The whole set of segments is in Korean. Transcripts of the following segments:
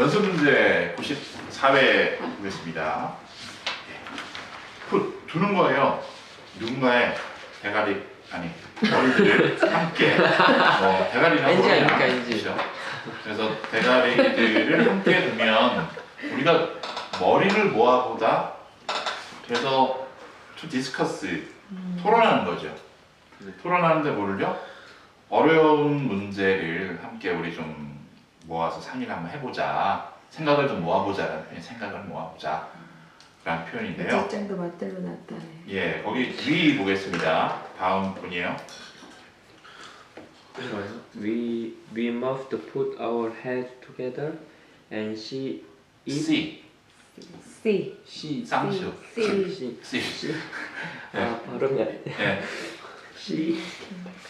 연습 문제 94회 보겠습니다. 그 두는 거예요. 누군가의 대가리 아니 머리들을 함께 어, 대가리나 머리나 아닙니까, NG? 그렇죠. 그래서 대가리들을 함께 두면 우리가 머리를 모아보다 그래서 to discuss 토론하는 거죠. 토론하는데 뭐를요? 어려운 문제를 함께 우리 좀 모아서 상의를 한번 해보자. 생각을 좀 모아보자라는 표현이 생각을 모아보자. 라는 표현인데요. 직장도 맞대로 났다네. 예, 거기 위 보겠습니다. 다음 분이에요. We we must put our heads together and see if C, C. she 쌍수. C. she C. 아 발음이 안 돼. 예, See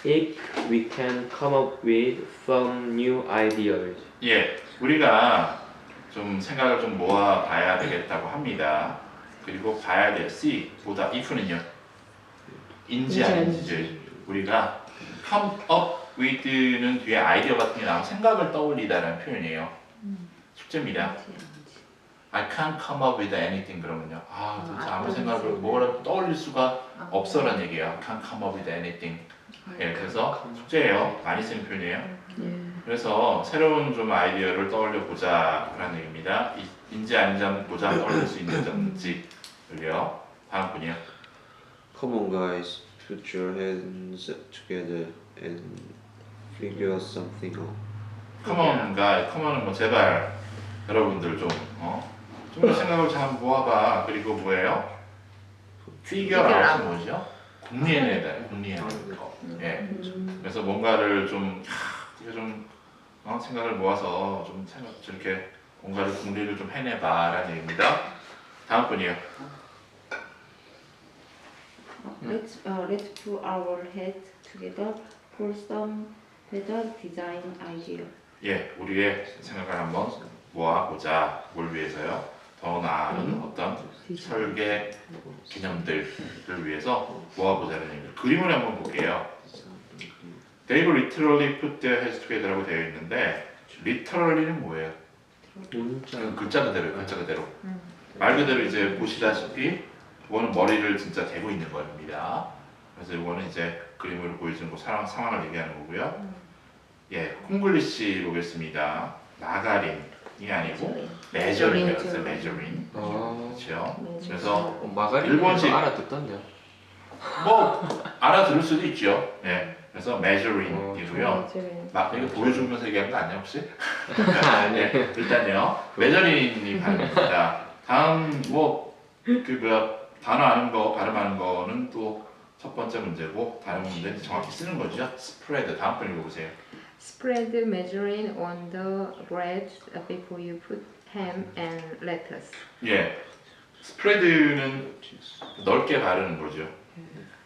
if we can come up with some new ideas. 예, 우리가 좀 생각을 좀 모아 봐야 되겠다고 합니다. 그리고 봐야 돼요. C 보다 if는요. 인지 인지 아닌지 우리가 come up with는 뒤에 아이디어 같은 게 나오면 생각을 떠올리다라는 표현이에요. 숙제입니다. I can't come up with anything 그러면요. 아, 도대체 아, 아무 생각을. 뭐라도 떠올릴 수가 아. 없어라는 얘기예요. can't come up with anything. 예, 그래서 숙제예요. 많이 쓰는 표현이에요. 예. 그래서 새로운 좀 아이디어를 떠올려 보자 라는 얘기입니다. 이- 인지 아닌지 한번 보자 떠올릴 수 있는지 를요. 다음 분이요. Come on, guys, put your hands together and figure something out. 커먼가 커먼은 뭐 제발 여러분들 좀 어? 좀더 생각을 잘 모아봐. 그리고 뭐예요? 아웃은 뭐죠? 궁리해내다. 궁리해내는 거. 예. 그래서 뭔가를 좀 하, 이거 좀 어, 생각을 모아서 좀 생각 저렇게 뭔가를 궁리를 좀 해내봐라는 얘기입니다. 다음 분이요. Let's uh, let's put our heads together for some better design idea. 예, 우리의 생각을 한번 모아보자. 뭘 위해서요? 더 나은 어떤 설계 기념들을 위해서 모아보자는 얘기입니다. 그림을 한번 볼게요. Will literally put their heads together라고 되어 있는데 literally는 뭐예요? 그 글자 그대로 글자 그대로 말 그대로 이제 보시다시피 이거는 머리를 진짜 대고 있는 겁니다. 그래서 이거는 이제 그림으로 보여주는 거 상황, 상황을 얘기하는 거고요. 예, 콩글리시 보겠습니다. 마가린 이 아니고 메저린이었어요. 메저린. 아. 그렇죠. 그래서 어, 마가린 일본식. 알아듣던데요. 뭐 알아들을 수도 있죠. 예. 그래서 메저린이고요. 어, 막 이거 보여주면서 얘기하는 거 아니야 혹시? 아니에요. 네, 일단요. 메저린이 발음입니다. 다음 뭐그 뭐야 단어 아는 거 발음하는 거는 또 첫 번째 문제고 다른 문제는 정확히 쓰는 거죠. 스프레드 다음 번 읽어보세요. Spread measuring on the bread before you put ham and lettuce. 예, 스프레드는 넓게 바르는 거죠.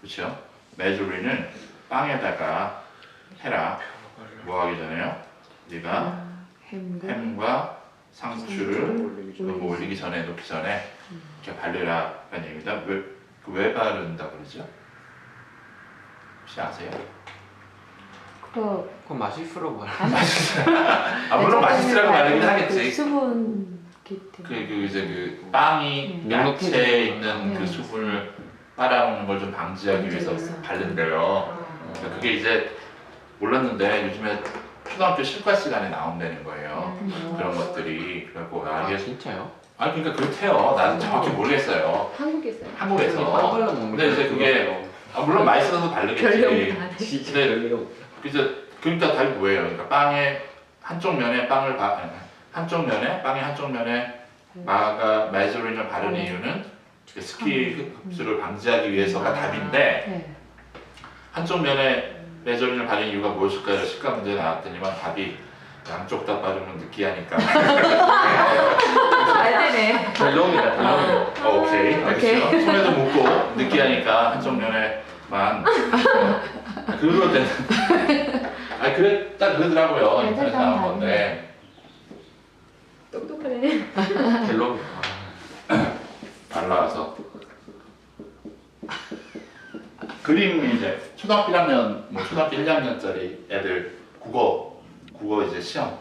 그렇죠? 메조리는 빵에다가 해라. 뭐 하기 전에요? 네가 햄과 햄과 상추를 뭐 올리기 전에 놓기 전에 이렇게 바르라 라는 얘기입니다. 왜, 그왜 바른다 그러죠? 혹시 아세요? 그 그건 맛있으러 말. 아 물론 맛있으라고 말하긴 그 하겠지. 수분 기 그, 때문에. 그 이제 그 빵이 음. 야채에 있는 네. 그 수분을 빨아먹는 걸 좀 방지하기 위해서. 바른대요. 그러니까 그게 이제 몰랐는데 요즘에 초등학교 실과 시간에 나온다는 거예요. 음. 그런 것들이 그래갖고 아아 이게 진짜요? 아 그러니까 그렇대요. 나는 정확히 모르겠어요. 한국에서 먹는 근데 이제 그게 아, 물론 맛있어서 바르겠지. 별로. 진짜 네. 별로. 그래서 그러니까 답이 뭐예요? 그러니까 빵에 한쪽 면에 빵을 바 한쪽 면에 빵의 한쪽 면에 마가 메조린을 바르는 네. 이유는 그 스키 흡수를 방지하기 위해서가 아. 답인데 네. 한쪽 면에 메조린을 바르는 이유가 무엇일까요? 식감 문제 나왔더니만 답이 양쪽 다 바르면 느끼하니까. 잘 되네. 별로입니다. 별로입니다. 어, 오케이 오케이. 알겠어요. 손에도 묻고 느끼하니까 한쪽 면에만 어, 그거 되는. 아 그래 딱 그러더라고요 인터넷 나온 건데 똑똑하네. 별로입니다. 안 나와서 그림이 이제 초등학교 1학년 뭐 초등학교 1, 2학년짜리 애들 국어 국어 이제 시험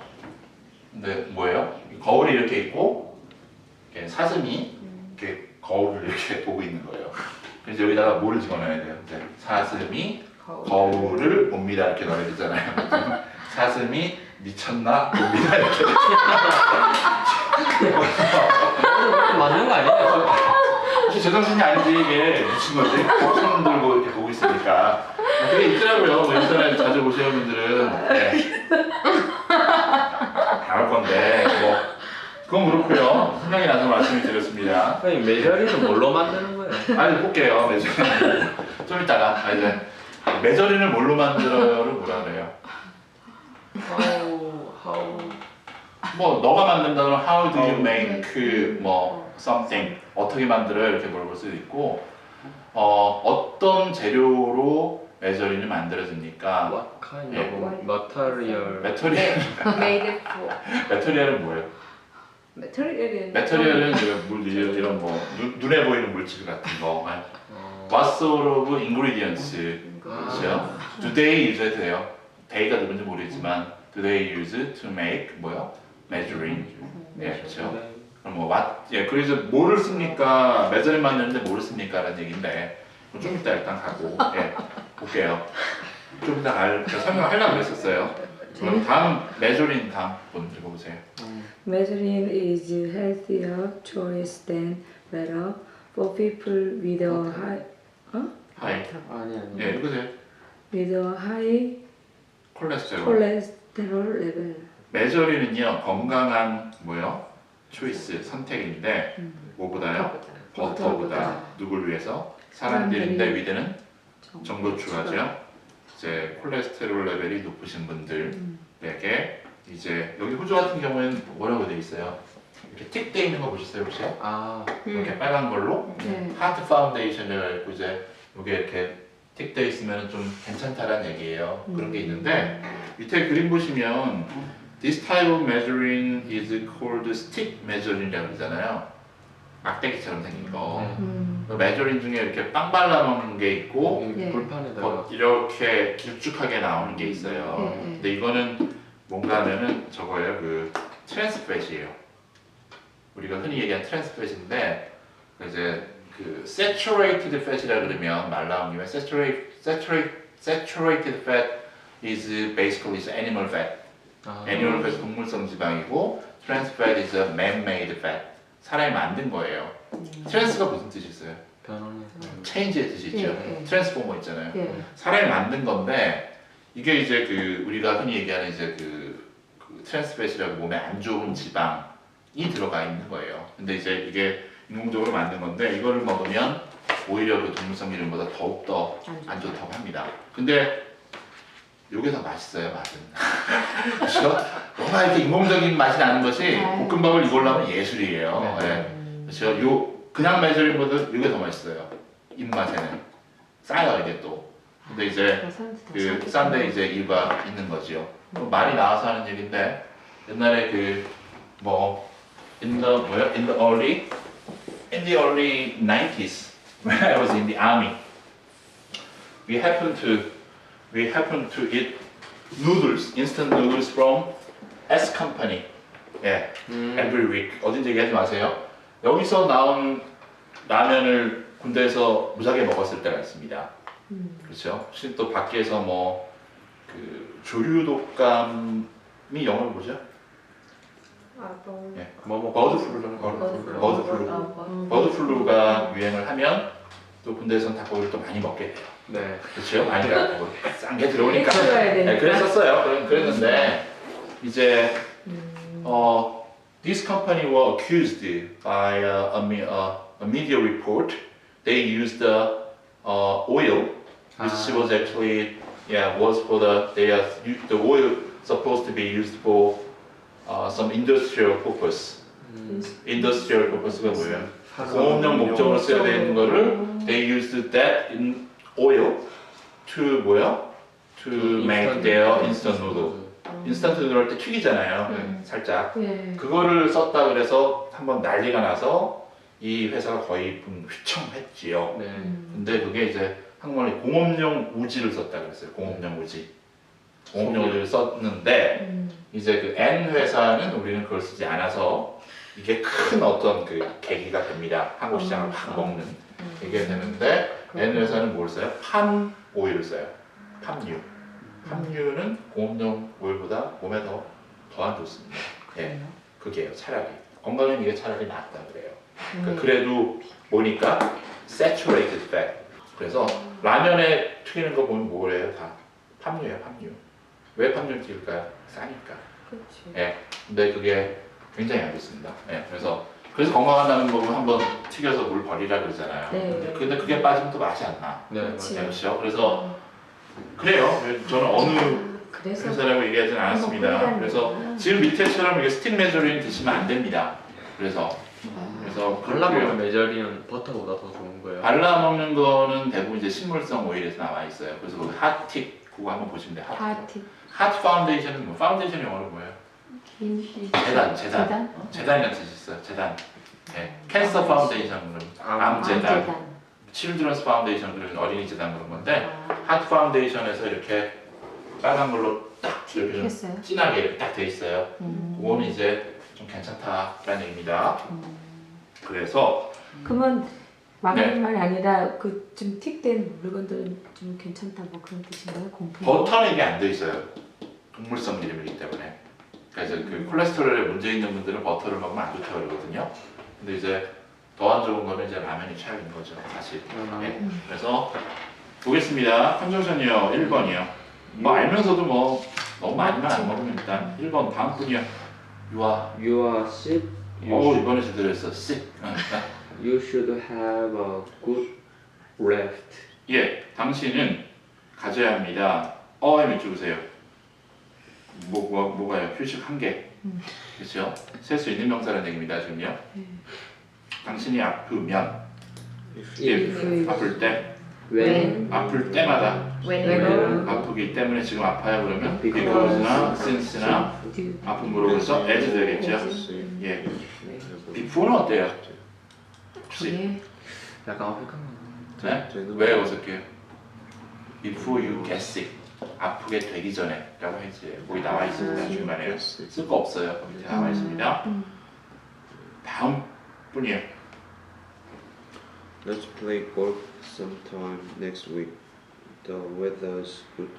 근데 뭐예요? 거울이 이렇게 있고 이렇게 사슴이 이렇게 거울을 이렇게 보고 있는 거예요. 그래서 여기다가 뭐를 집어넣어야 돼요? 이제 사슴이 거울을 봅니다 이렇게 넣어야 되잖아요. 사슴이 미쳤나 봅니다 이렇게. 맞는 거 아니에요? 혹시 제정신이 아니지 이게 미친 거지? 손 들고 이렇게 보고 있으니까 그게 있더라고요. 뭐 인터넷 자주 보시는 분들은 네. 다할 건데 뭐 그건 그렇고요. 생각이 나서 말씀을 드렸습니다. 아니 메저리는 뭘로 만드는 거예요? 아니 볼게요 메저린 좀 이따가 아, 이제 메저린을 뭘로 만들어요를 뭐라 그래요? How how 뭐 너가 만든다면 how do you How. make 뭐 something 어떻게 만들어요 이렇게 물어볼 수도 있고 어 어떤 재료로 메저린이 만들어집니까? what kind 예. of material? 메터리얼 made for 메터리얼은 뭐예요? material은 메터리얼은 이런 물 이런, 이런 뭐 눈, 눈에 보이는 물질 같은 거. 아니, 어, What sort of ingredients? 그렇죠? Do they use 해도 돼요? they가 누군지 모르겠지만 do they use to make 뭐요? measuring. 예, 그렇죠. 네. 그럼 뭐 what? 예, 그래서 뭐를 씁니까? 메저링 만드는데 뭐를 씁니까?라는 얘기인데 좀 이따 일단 가고 예, 볼게요. 좀 이따 알, 제가 설명하려고 했었어요. 그럼 다음 메저링 다음 분 읽어보세요. Measuring is healthier choice than better for people with a high 하이. 아니 아니. 예, 읽으세요. with a high 콜레스테롤. cholesterol level. 메저리는요 건강한 뭐요? 초이스 선택인데 뭐보다요? 버터보다 누굴 위해서? 사람들인데 위대는 정보 추가죠. 이제 콜레스테롤 레벨이 높으신 분들에게 이제 여기 호주 같은 경우에는 뭐라고 돼 있어요? 이렇게 틱돼 있는 거 보셨어요 혹시? 아 이렇게 빨간 걸로 네. 하트 파운데이션을 이제 여기 이렇게 틱돼 있으면 좀 괜찮다라는 얘기예요. 그런 게 있는데 밑에 그림 보시면 this type of measuring is called stick measuring이라고 그러잖아요. 막대기처럼 생긴 거. 네. 음. 그 중에 이렇게 빵 발라놓은 게 있고 여기 예. 불판에다가 어, 이렇게 길쭉하게 나오는 게 있어요. 예, 예. 근데 이거는 뭔가 하면은 저거예요. 그 트랜스팻이에요. 우리가 흔히 얘기하는 트랜스팻인데 그 이제 그 saturated fat이라 그러면 말 나온 김에 saturate, saturate, saturated fat is basically is animal fat. 아, animal fat 동물성 지방이고 trans fat is a man-made fat. 사람이 만든 거예요. trans가 무슨 뜻이 있어요? 변환해서 change의 뜻이 있죠. 예, 예. 트랜스포머 있잖아요. 예. 사람이 만든 건데 이게 이제 그 우리가 흔히 얘기하는 이제 그, 그 트랜스팻이라고 몸에 안 좋은 지방이 들어가 있는 거예요. 근데 이제 이게 인공적으로 만든 건데 이거를 먹으면 오히려 그 동물성 미름보다 더욱 더 안 좋다고 합니다. 근데 요게 더 맛있어요, 맛은. 그렇죠? 뭔가 이렇게 인공적인 맛이 나는 것이 네. 볶음밥을 이걸로 하면 예술이에요. 네. 예. 그렇죠? 요 그냥 메저링보다 이게 더 맛있어요. 입맛에는 싸요 이게 또. 근데 이제 그 싼데 이제 이유가 있는 거지요. 뭐 말이 나와서 하는 얘기인데 옛날에 그 뭐 in the 뭐야 in the early in the early 90s when I was in the army we happened to we happened to eat noodles instant noodles from S company 예 음. every week 어딘지 얘기하지 마세요. 여기서 나온 라면을 군대에서 무작위 먹었을 때가 있습니다. 그렇죠. 혹시 또 밖에서 뭐 그 조류 독감이 영어로 뭐죠? 예. 뭐뭐 버드플루라는 거. 버드플루. 버드플루가 유행을 하면 또 군대에서는 닭고기를 또 많이 먹게 돼요. 네. 그렇죠. 많이 가고 싼게 들어오니까. 네. 그랬었어요. 그랬- 그랬는데 이제 어, this company were accused by uh, a, uh, a media report. They used the uh, oil, which Ah. was actually yeah was for the they are the oil supposed to be used for uh, some industrial purpose. industrial purpose가 뭐예요? 공업용 목적으로 써야 되는 거를 they used that in oil to 뭐야? to make their instant noodle. 인스턴트 할때 튀기잖아요. 음. 살짝. 예. 그거를 썼다 그래서 한번 난리가 나서 이 회사가 거의 분 휘청했지요. 네. 근데 그게 이제 한국말로 공업용 우지를 썼다 그랬어요. 공업용 우지. 공업용어를 썼는데 음. 이제 그 N 회사는 우리는 그걸 쓰지 않아서 이게 큰 어떤 그 계기가 됩니다. 한국 시장을 확 먹는 이게 되는데 N 회사는 뭘 써요? 팜 오일을 써요. 팜유. 팜유는 공업용 오일보다 몸에 더 더 안 좋습니다. 예, 그게요. 차라리 건강엔 이게 차라리 낫다 그래요. 그러니까 그래도 보니까 saturated fat. 그래서 라면에 튀기는 거 보면 뭐래요? 다 팜유예요, 팜유. 왜 팜유를 튀길까요? 싸니까. 그렇지. 예. 근데 그게 굉장히 안 좋습니다. 예. 그래서 그래서 건강한 라면 먹으면 한번 튀겨서 물 버리라 그러잖아요. 네. 근데 그게 빠지면 또 맛이 안 나. 네, 그렇지. 네, 그렇죠. 그래서 그래요. 저는 어느 그래서 회사라고 얘기하진 않았습니다. 그래서 지금 밑에처럼 이게 스틱 메조린 드시면 안 됩니다. 그래서 그래서 발라먹는. 메저리는 버터보다 더 좋은 거예요. 발라 먹는 거는 대부분 이제 식물성 오일에서 나와 있어요. 그래서 그 핫틱 그거 한번 보시면 돼요. 핫, 파 티핫 파운데이션은 뭐 파운데이션 영어로 뭐예요? 재단, 재단. 재단? 어? 재단이라는 뜻이 있어요. 재단. 네. 캔서 파운데이션 그럼 암 재단. 칠드런스 파운데이션 그러면 어린이 재단 그런 건데 아, 핫 파운데이션에서 이렇게 빨간 걸로 딱 이렇게 좀. 진하게 이렇게 딱 돼 있어요. 음. 그거는 이제 좀 괜찮다라는 얘기입니다. 음. 그래서 그러면 막는 네. 말이 아니라 그 좀 틱된 물건들은 좀 괜찮다 뭐 그런 뜻인가요? 공품. 버터는 이게 안 돼 있어요. 동물성 기름이기 때문에. 그래서 음. 그 콜레스테롤에 문제 있는 분들은 버터를 먹으면 안 좋다고 그러거든요. 근데 이제 더 안 좋은 거는 이제 라면이 최악인 거죠, 사실. 아, 네. 그래서 보겠습니다. 황정선이요, 1번이요. 뭐 알면서도 뭐 너무 많이만 안 먹으면 일단 1번 다음 분이요. 유아. Sick. You, 어 이번에 제대로 했어. 씨. 응. you should have a good rest. 예, 당신은 가져야 합니다. 어에 밑줄 보세요. 뭐, 뭐, 뭐가요? 휴식 한 개. 음. 그렇죠? 셀 수 있는 명사라는 얘기입니다, 지금요. 당신이 아프면, if, 아플 때, When 아플 때마다 When. 아프기 때문에 지금 아파요 그러면 Because. because나 since나 아픔으로 그래서 as 되겠죠? 예. before는 어때요? 혹시? 예. 약간 어색한 거. 네? 왜 어색해요? Before you get sick 아프게 되기 전에 라고 했지 거기 나와 있습니다 중간에 쓸 거 없어요 거기 밑에 나와 있습니다 음. 다음 분이에요 Let's play golf sometime next week. The weather's good.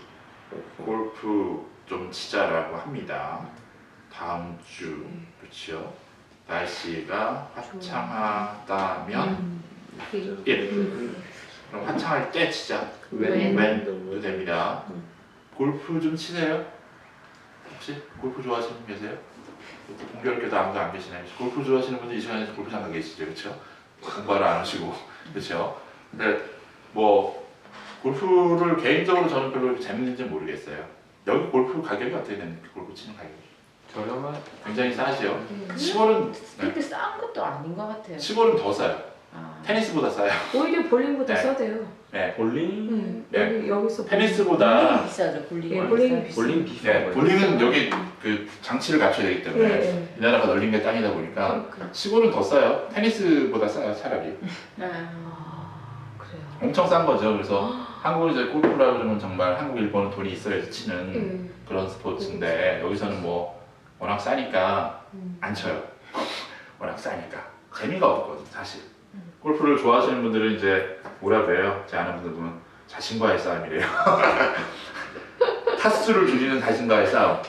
골프 좀 치자라고 합니다 다음 주 그렇죠 날씨가 화창하다면 음. 예 그럼 화창할 때 치자 When when도 됩니다 골프 좀 치세요? 혹시 골프 좋아하시는 분 계세요? 공교롭게도 아무도 안 계시나요? 골프 좋아하시는 분들 이 시간에 골프장 가 계시죠, 그렇죠? 공부를 안 하시고, 그렇죠? 근데 뭐 골프를 개인적으로 저는 별로 재밌는지 모르겠어요. 여기 골프 가격이 어떻게 됩니까? 골프 치는 가격이 저렴한 굉장히 싸죠. 음. 시골은 그렇게 싼 것도 아닌 것 같아요. 시골은 더 싸요. 아. 테니스보다 싸요. 오히려 볼링보다 네. 싸대요. 네, 볼링 응. 네. 여기 여기서 테니스보다 비싸죠 볼링. 예, 볼링이 비싸. 볼링 비싼 네, 거예요. 볼링은 여기 그 장치를 갖춰야 되기 때문에 예. 이 나라가 널린 게 땅이다 보니까 그러니까. 시골은 더 싸요. 테니스보다 싸요, 차라리. 아. 아, 그래요. 엄청 싼 거죠. 그래서 한국은 이제 골프라 그러면 정말 한국, 일본은 돈이 있어야지 치는 예. 그런 스포츠인데 여기서는 뭐 워낙 싸니까 음. 안 쳐요. 워낙 싸니까 재미가 없거든 사실. 골프를 좋아하시는 분들은 이제 뭐라 그래요? 제 아는 분들 보면 자신과의 싸움이래요. 타수를 줄이는 자신과의 싸움.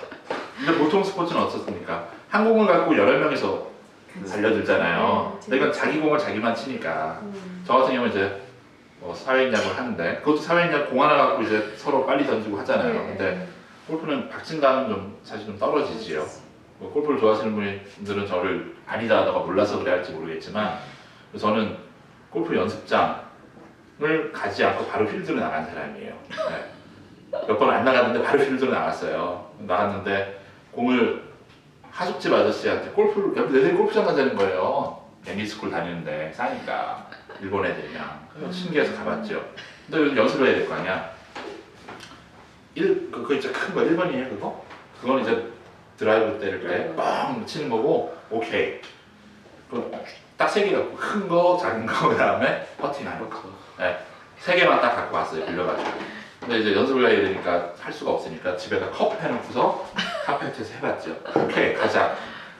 근데 보통 스포츠는 어떻습니까? 한 공을 갖고 여러 명이서 달려들잖아요. 네, 그러니까 자기 공을 자기만 치니까. 음. 저 같은 경우는 이제 뭐 사회인야구를 하는데 그것도 사회인야구 공 하나 갖고 이제 서로 빨리 던지고 하잖아요. 네. 근데 골프는 박진감은 좀 사실 좀 떨어지지요. 뭐 골프를 좋아하시는 분들은 저를 아니다 하다가 몰라서 그래 할지 모르겠지만 저는 골프 연습장을 가지 않고 바로 필드로 나간 사람이에요. 네. 몇번 안 나갔는데 바로 필드로 나갔어요. 나갔는데 공을 하숙집 아저씨한테 골프를 옆에 애들이 골프장 가자는 거예요. 애니스쿨 다니는데 싸니까 일본 애들이랑 신기해서 가봤죠. 근데 연습을 해야 될 거 아니야. 일 그, 그거 진짜 큰거 1번이에요 그거? 그건 이제 드라이브 때릴 때뻥 치는 거고 오케이. 딱세 개 갖고 큰 거, 작은 거 그 다음에 퍼팅 하는 거. 네. 세 개만 딱 갖고 왔어요 빌려가지고. 근데 이제 연습을 해야 되니까 할 수가 없으니까 집에다 컵 해놓고서 카페트에서 해봤죠. 오케이 가자.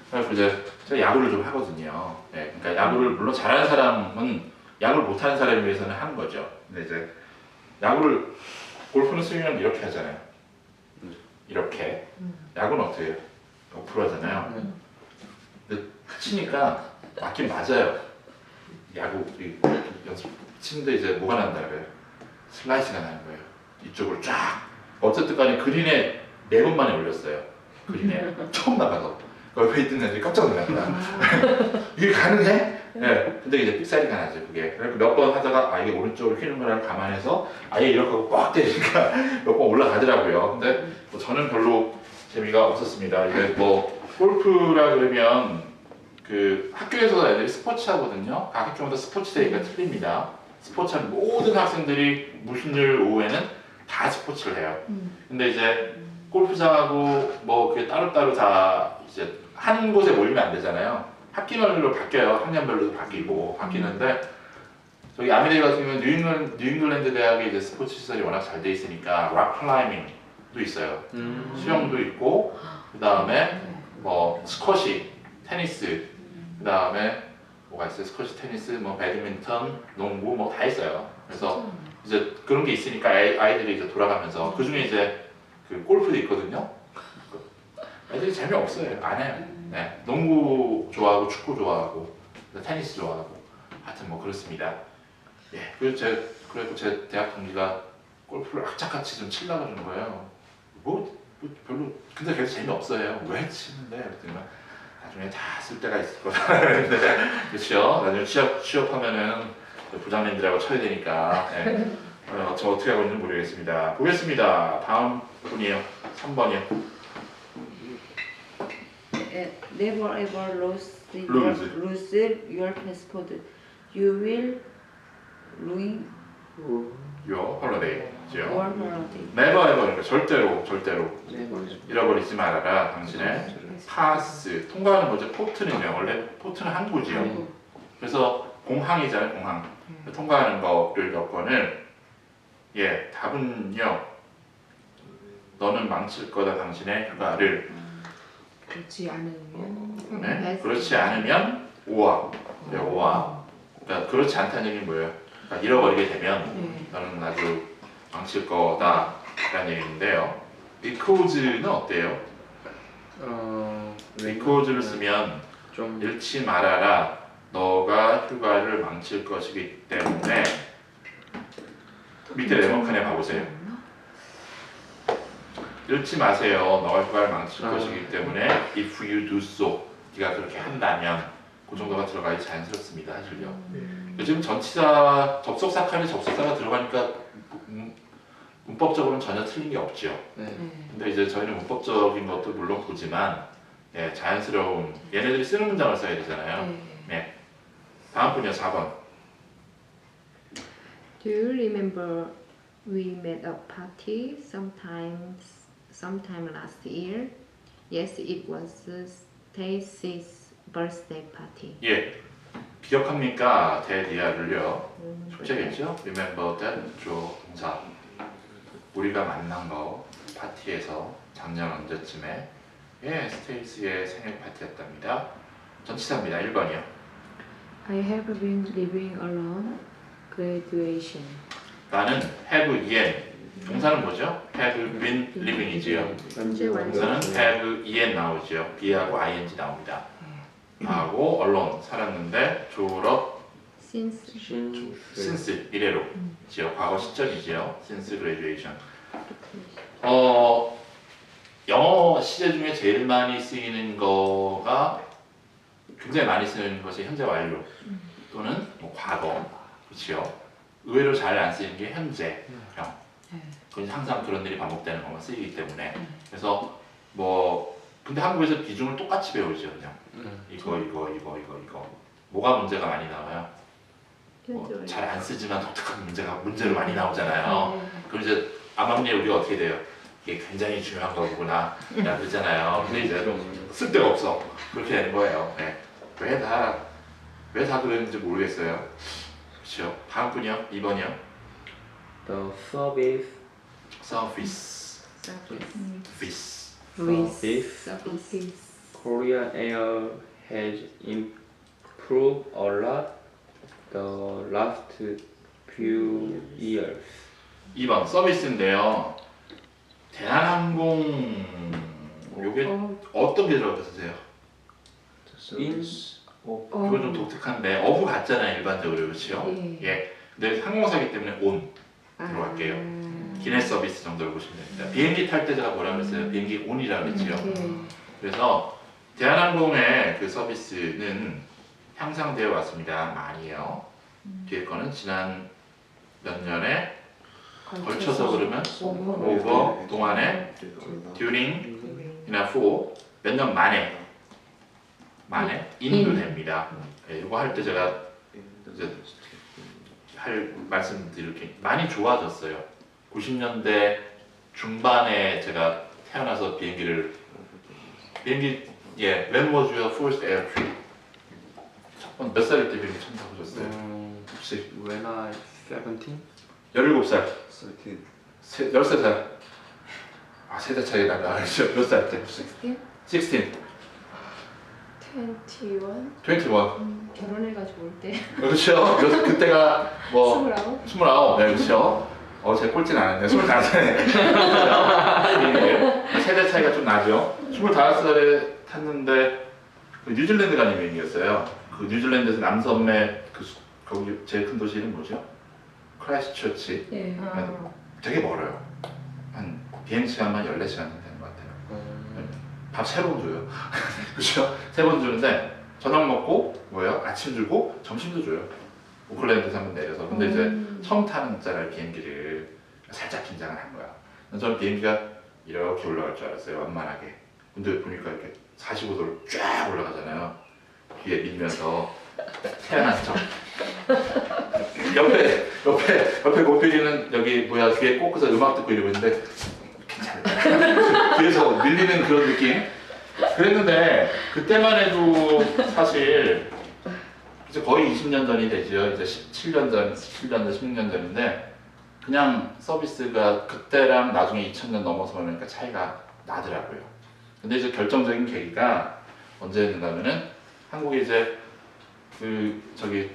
그래서 이제 제가 야구를 좀 하거든요. 네, 그러니까 야구를 물론 잘하는 사람은 야구를 못하는 사람을 위해서는 하는 거죠. 근데 이제 야구를 골프는 스윙은 이렇게 하잖아요. 이렇게. 야구는 어떻게 해요? 옆으로 하잖아요. 근데 치니까 맞긴 맞아요. 야구 이 연습 치는데 이제 뭐가 난다 그래요? 슬라이스가 나는 거예요. 이쪽을 쫙. 어쨌든 간에 그린에 네 번 만에 올렸어요. 그린에 처음 나가서 옆에 있던 애들이 깜짝 놀랐다. 이게 가능해? 네. 근데 이제 삑사리가 나죠 그게. 그래서 몇번 하다가 아 이게 오른쪽으로 휘는 거를 감안해서 아예 이렇게 하고 꽉 때리니까 몇 번 올라가더라고요. 근데 뭐 저는 별로 재미가 없었습니다. 이게 뭐 골프라 그러면 그 학교에서 애들이 스포츠 하거든요. 각 학교마다 스포츠 데이가 틀립니다. 스포츠 하는 모든 학생들이 무휴일 오후에는 다 스포츠를 해요. 근데 이제 골프장하고 뭐 그게 따로따로 다 이제 한 곳에 몰리면 안 되잖아요. 학기별로 바뀌어요. 학년별로도 바뀌고 바뀌는데 저기 아미대 같은 경우는 뉴잉글, 뉴잉글랜드 대학의 이제 스포츠 시설이 워낙 잘 돼 있으니까 락 클라이밍도 있어요. 음. 수영도 있고 그 다음에 뭐 스쿼시, 테니스, 그 다음에 뭐가 있어요? 스쿼시, 테니스, 뭐 배드민턴, 농구 뭐 다 있어요. 그래서 이제 그런 게 있으니까 아이, 아이들이 이제 돌아가면서 그 중에 이제 그 골프도 있거든요. 애들이 재미없어요. 안 해요. 네. 농구 좋아하고 축구 좋아하고 테니스 좋아하고 하여튼 뭐 그렇습니다. 예. 그래서 제 그래도 제 대학 동기가 골프를 악착같이 좀 치려고 그러는 거예요. 뭐, 뭐 별로 근데 계속 재미없어요. 왜 치는데? 그랬더니 나중에 다 쓸 때가 있을 거다. 그렇죠. 나중에 취업 취업하면은 부장님들하고 쳐야 되니까. 예. 어, 저 어떻게 하고 있는지 모르겠습니다. 보겠습니다. 다음 분이요. 3번이요. Never ever lose your, Lose. your passport. You will ruin 요 홀로데이죠. your holiday. never ever 그러니까 절대로 절대로 네. 잃어버리지 말아라 당신의 파스 통과하는 거죠. 포트는요 원래 포트는 항구지요. 그래서 공항이잖아요 공항. 통과하는 거를 여건을 예 답은요. 너는 망칠 거다 당신의 휴가를 그렇지 않으면 네? 그렇지 않으면 오와 네, 오와 그러니까 그렇지 않다는 얘기는 뭐예요? 그러니까 잃어버리게 되면 네. 너는 아주 망칠 거다 라는 얘기인데요. because,는 어때요? 어, because를 쓰면 좀 잃지 말아라. 너가 휴가를 망칠 것이기 때문에 밑에 네모칸에 봐보세요. 잃지 마세요. 너가 휴가를 망칠 아. 것이기 때문에 if you do so 네가 그렇게 한다면 그 정도가 들어가야 자연스럽습니다. 사실요. 지금 전치사 접속사 칸에 접속사가 들어가니까 문- 문법적으로는 전혀 틀린 게 없죠. 네. 근데 이제 저희는 문법적인 것도 물론 보지만 예, 자연스러운 얘네들이 쓰는 문장을 써야 되잖아요. 네. 다음 분이요 4번. Do you remember we made a party sometimes sometime last year? Yes, it was Stacy's birthday party. 예. 기억합니까? 대디아를요. 숙제겠죠? Remember that 조 동사. 우리가 만난 거 파티에서 작년 언제쯤에 예, 스테이스의 생일 파티였답니다. 전치사입니다. 1번이요. I have been living alone. Graduation. 나는 have been 동사는 뭐죠? have been living이지요. 동사는 have been 나오죠. be하고 ing 나옵니다. 하고 alone 살았는데 졸업 Since 신 since 이래로 지요. 과거 시점이지요. since graduation. 어 영어 시제 중에 제일 많이 쓰이는 거가 굉장히 많이 쓰는 것이 현재 완료 또는 뭐 과거 그렇지요. 의외로 잘 안 쓰이는 게 현재형. 항상 그런 일이 반복되는 것만 쓰이기 때문에 그래서 뭐 근데 한국에서 비중을 똑같이 배우죠 그냥 음. 이거 이거 이거 이거 이거 뭐가 문제가 많이 나와요. 뭐 완료. 잘안 쓰지만 독특한 문제가 문제로 많이 나오잖아요. 그럼 이제 암암리에 우리가 어떻게 돼요? 이게 굉장히 중요한 거구나. 야 그러잖아요. 근데 이제 쓸 데가 없어. 그렇게 되는 거예요. 네. 왜다 왜 다 그랬는지 모르겠어요. 그렇죠. 다음 분이요. 2번이요. The service 서비스 Service. 서비스 Service. Service. Korean Air has improved a lot the last few years. 2번 서비스인데요 대한항공 요게 어떤 게? The service. 어. 그건 좀 독특한데 어부 같잖아요 일반적으로 그렇죠? 예. 예. 근데 항공사기 때문에 온 들어갈게요. 기내 서비스 정도로 보시면 됩니다. 비행기 탈 때 제가 뭐라 그랬어요? 비행기 온이라 그랬지요. 그래서 대한항공의 그 서비스는 향상되어 왔습니다. 많이요. 뒤에 거는 지난 몇 년에 걸쳐서 그러면 오버 동안에 during이나 for 몇년 만에 만에 인도 됩니다. 예, 이거 할 때 제가 이제 할 말씀드릴게 많이 좋아졌어요. 90년대 중반에 제가 태어나서 비행기를 비행기 예 when was your first air trip? 첫번 몇 살일 때 비행기 처음 타보셨어요? Um, 혹시 when I 17, 17살, 13. 세, 13살 아 세대 차이 나가 그렇죠? 몇 살 때? 16 21 21 결혼해가지고 올 때. 그렇죠? 요- 그때가 뭐 스물아홉. 스물아홉, 네, 그렇죠. 어, 제 꼴찌는 않았네. 스물다섯 살에. 세대 차이가 좀 나죠. 스물다섯 살에 탔는데 그 뉴질랜드 가는 비행기였어요. 그 뉴질랜드에서 남섬의 그 수- 거기 제일 큰 도시 이름 뭐죠? 크라이스처치. 예. 어. 되게 멀어요. 한 비행 시간만 14시간 되는 것 같아요. 밥세 번 줘요. 그렇죠? 세 번 주는데 저녁 먹고 뭐예요? 아침 주고 점심도 줘요. 오클랜드에서 한번 내려서. 근데 이제 처음 타는 자리 비행기를 살짝 긴장을 한 거야. 저는 비행기가 이렇게 올라갈 줄 알았어요. 완만하게. 근데 보니까 이렇게 45도로 쫙 올라가잖아요. 뒤에 밀면서 태어난 척. 옆에 옆에 옆에 고필이는 여기 뭐야 귀에 꽂고서 음악 듣고 이러고 있는데 괜찮아. 뒤에서 밀리는 그런 느낌. 그랬는데 그때만 해도 사실 이제 거의 20년 전이 되죠. 이제 17년 전, 17년 전, 16년 전인데 그냥 서비스가 그때랑 나중에 2000년 넘어서 그러니까 차이가 나더라고요. 근데 이제 결정적인 계기가 언제였냐면은 한국에 이제 그 저기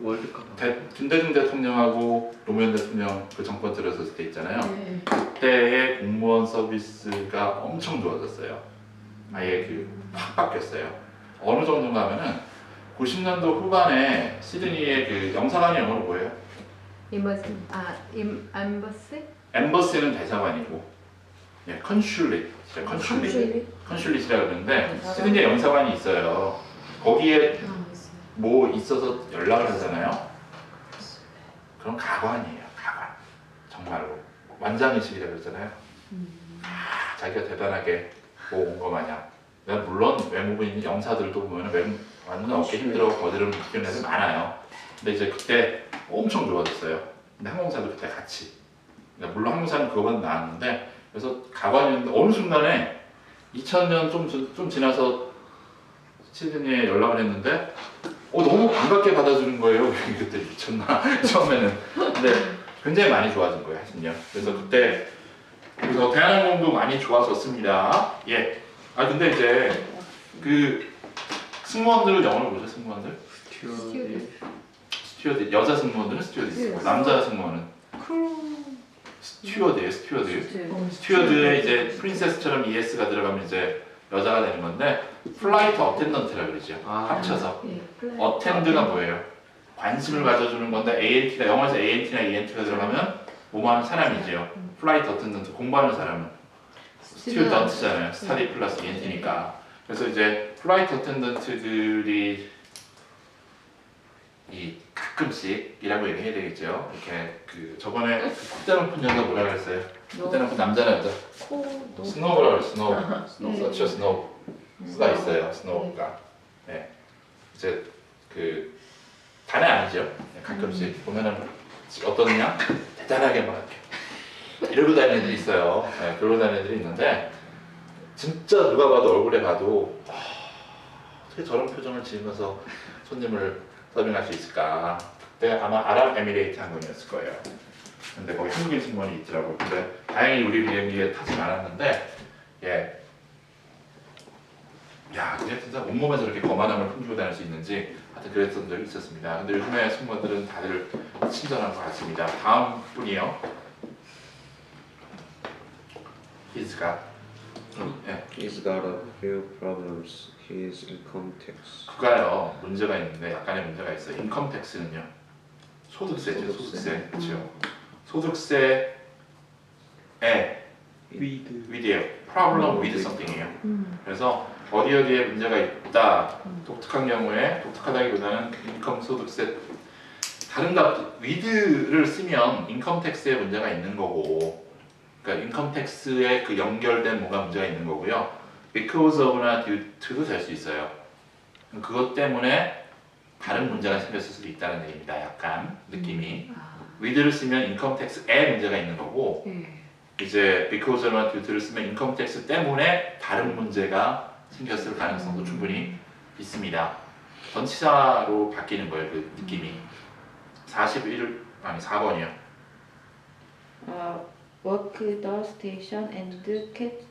월드컵. 대, 김대중 대통령하고 노무현 대통령 그 정권 들어섰을 때 있잖아요. 네. 그때의 공무원 서비스가 엄청 좋아졌어요. 아예 그 확 바뀌었어요. 어느 정도인가 하면은 90년도 후반에 시드니의 그 영사관이 영어로 뭐예요? 이머스 아 임, 엠버시? 엠버시는 대사관이고 예, 컨슐릿, 컨슐릿, 컨슐릿이라 그러는데 시드니에 영사관이 있어요. 거기에 뭐 있어서 연락을 하잖아요. 그럼 가관이에요, 가관. 정말로 완장의식이라 그러잖아요. 아, 자기가 대단하게 뭐온 거 마냥. 내가 물론 외국인 영사들도 보면 완전 어깨 힘들어 거드름 느끼는 애들 많아요. 근데 이제 그때 엄청 좋아졌어요. 근데 항공사도 그때 같이. 그러니까 물론 항공사는 그거보다 나았는데 그래서 가관이었는데 어느 순간에 2000년 좀, 지- 좀 지나서 시드니에 연락을 했는데 어, 너무 반갑게 받아주는 거예요. 그때 미쳤나 처음에는. 근데 굉장히 많이 좋아진 거예요, 하신요. 그래서 그때 그래서 대한항공도 많이 좋아졌습니다. 예. 아 근데 이제 그 승무원들은 영어를 뭐죠, 승무원들? 스튜어디. 스튜어드 여자 승무원들은 스튜어디스, 남자 승무원은 스튜어드예요, 스튜어드. 스튜어드에 이제 프린세스처럼 ES가 들어가면 이제 여자가 되는 건데 플라이트 어텐던트라 그러죠. 아. 합쳐서. 예. 어텐드가 뭐예요? 관심을 가져주는 건데 ANT가 영어에서 ANT나 ENT가 들어가면 뭐하는 사람이죠. 플라이트 어텐던트 공부하는 사람은 스튜던트잖아요. 스타디 플러스 ENT니까. 그래서 이제 플라이트 어텐던트들이 이 가끔씩이라고 얘기해야 되겠죠. 이렇게 그 저번에 그 콧대 높은 여자 뭐라 그랬어요? 콧대 높은 남자나 여자 스노우라 그래 스노우. 스노우 서치 스노우가 있어요. 스노우가. 네. 이제 그 다는 아니죠. 네, 가끔씩 보면은 어떠냐 대단하게 막 이렇게 이러고 다니는 애들이 있어요. 네, 그러고 다니는 애들이 있는데 진짜 누가 봐도 얼굴에 봐도 아, 어떻게 저런 표정을 지으면서 손님을 서빙할 수 있을까? 그때 아마 아랍에미레이트 항공이었을 거예요. 근데 거기 한국인 승무원이 있더라고. 근데 다행히 우리 비행기에 타진 않았는데 예. 야, 근데 진짜 온몸에 저렇게 거만함을 품고 다닐 수 있는지 하여튼 그랬던 적이 있었습니다. 근데 요즘에 승무원들은 다들 친절한 것 같습니다. 다음 분이요. 예, He's got a few problems. His income tax. 그가요 문제가 있는데 약간의 문제가 있어요. 인컴 텍스는요 소득세죠. 소득세. 소득세. 그렇죠. 소득세에 위드 위드예요. problem with something이에요. 그래서 어디 어디에 문제가 있다. 독특한 경우에 독특하다기보다는 인컴 소득세 다른 답 with를 쓰면 인컴 텍스에 문제가 있는 거고 그러니까 인컴 텍스에 그 연결된 뭔가 문제가 있는 거고요. because of나 due to도 될 수 있어요. 그것 때문에 다른 문제가 생겼을 수도 있다는 얘기입니다. 약간 느낌이 with를 쓰면 인컴 텍스에 문제가 있는 거고 네. 이제 because of나 due to를 쓰면 인컴 텍스 때문에 다른 문제가 생겼을 가능성도 충분히 있습니다. 전치사로 바뀌는 거예요. 그 느낌이 41 아니 4번이요. Uh, walk the station and catch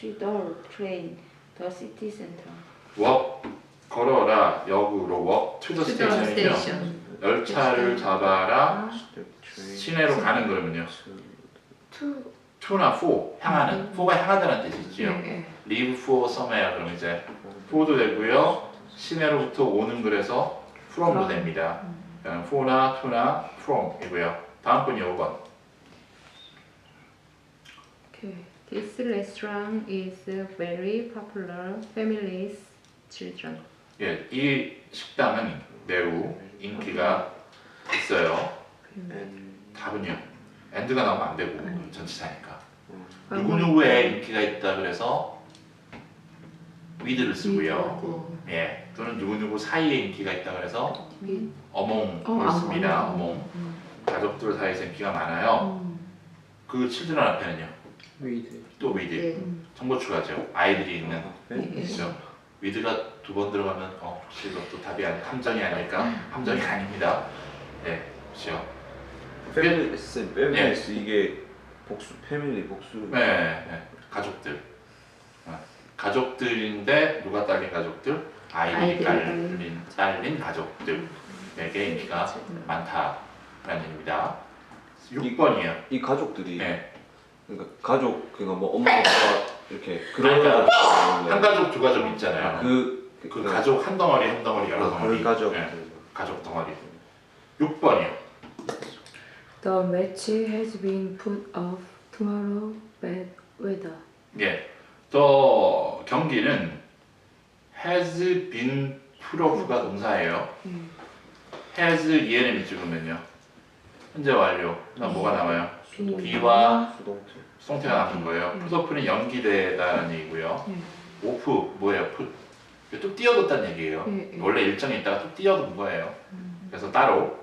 the train the city center. walk 걸어라 역으로 walk to the To the station이요. station. 열차를 잡아라 시내로 가는 그러면요. To to나 for 향하는 for가 향하다는 뜻이 있지요. 네. leave for somewhere 그럼 이제 for도 되고요. 시내로부터 오는 그래서 from도 됩니다. for나 to나 from이고요. 다음 분이 5번. This restaurant is very popular families children. 예, 이 식당은 매우 인기가 있어요. and 답은요. end가 나오면 안 되고 전치사니까. 아, 누구 누구의 인기가 있다 그래서 with를 쓰고요. 예, 또는 누구 누구 사이에 인기가 있다 그래서 위. 어몽을 어, 씁니다. 어몽. 어몽. 가족들 사이에서 인기가 많아요. 음. 그 children 앞에는요. 위드 또 with 네. 정보 추가죠. 아이들이 있는 네. 뜻이죠. with가 두 번 들어가면 어 혹시 이것도 답이 아니 함정이 아닐까? 함정이 아닙니다. 네, 그렇죠. 패밀리 쌤 패밀리스 이게 복수 패밀리 복수 네, 네. 가족들. 어, 가족들인데 누가 딸린 가족들? 아이들이 딸린, 딸린 가족들에게 인기가 많다라는 얘기입니다. 6번이에요. 이 가족들이 네. 그러니까 가족 그러니까 뭐 엄마 아빠 이렇게 그런 그러니까 가족 한 가족, 두 가족 있잖아요. 그, 그 가족 한 덩어리, 한 덩어리, 여러 아, 덩어리. 그 가족 네, 가족 덩어리. 6번이요. The match has been put off tomorrow bad weather. 예. 또 경기는 has been put off가 동사예요. 음. has ENM이 찍으면요. 현재 완료. 그다음 뭐가 나와요? 수동태 수동태가 나온 거예요. put off는 연기되다는 얘기고요. 네. off 뭐예요? put 뚝 띄워뒀다는 얘기예요. 네, 네. 원래 일정에 있다가 뚝 띄워둔 거예요. 그래서 따로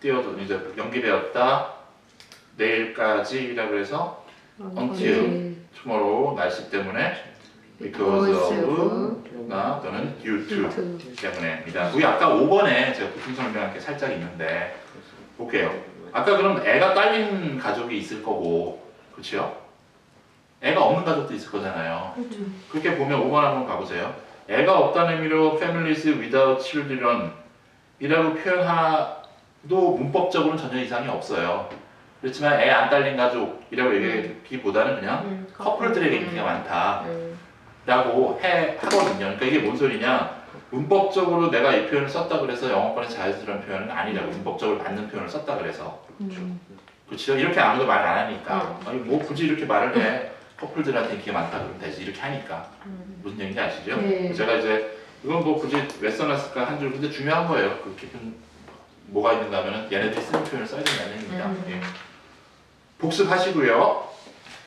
띄워둔 이제 연기되었다 내일까지라고 해서 until tomorrow 날씨 때문에 because of나 또는 due to 때문에입니다. 우리 아까 5번에 제가 부품 설명할 게 살짝 있는데 볼게요. 아까 그럼 애가 딸린 가족이 있을 거고 그렇죠? 애가 없는 가족도 있을 거잖아요. 그렇게 보면 5번 한번 가보세요. 애가 없다는 의미로 families without children 이라고 표현해도 문법적으로는 전혀 이상이 없어요. 그렇지만 애 안 딸린 가족이라고 얘기하기보다는 그냥 커플들에게 인기가 많다. 음. 라고 해 하거든요. 그러니까 이게 뭔 소리냐? 문법적으로 내가 이 표현을 썼다 그래서 영어권의 자연스러운 표현은 아니라고 문법적으로 맞는 표현을 썼다 그래서 그렇죠? 이렇게 아무도 말 안 하니까 아니 뭐 굳이 이렇게 말을 해 커플들한테 인기가 많다 그러면 되지 이렇게 하니까 무슨 얘기인지 아시죠? 네. 제가 이제 이건 뭐 굳이 왜 써놨을까 한 줄 근데 중요한 거예요. 그 깊은 뭐가 있는가 하면은 얘네들이 쓰는 표현을 써야 된다는 얘기입니다. 음. 예. 복습하시고요.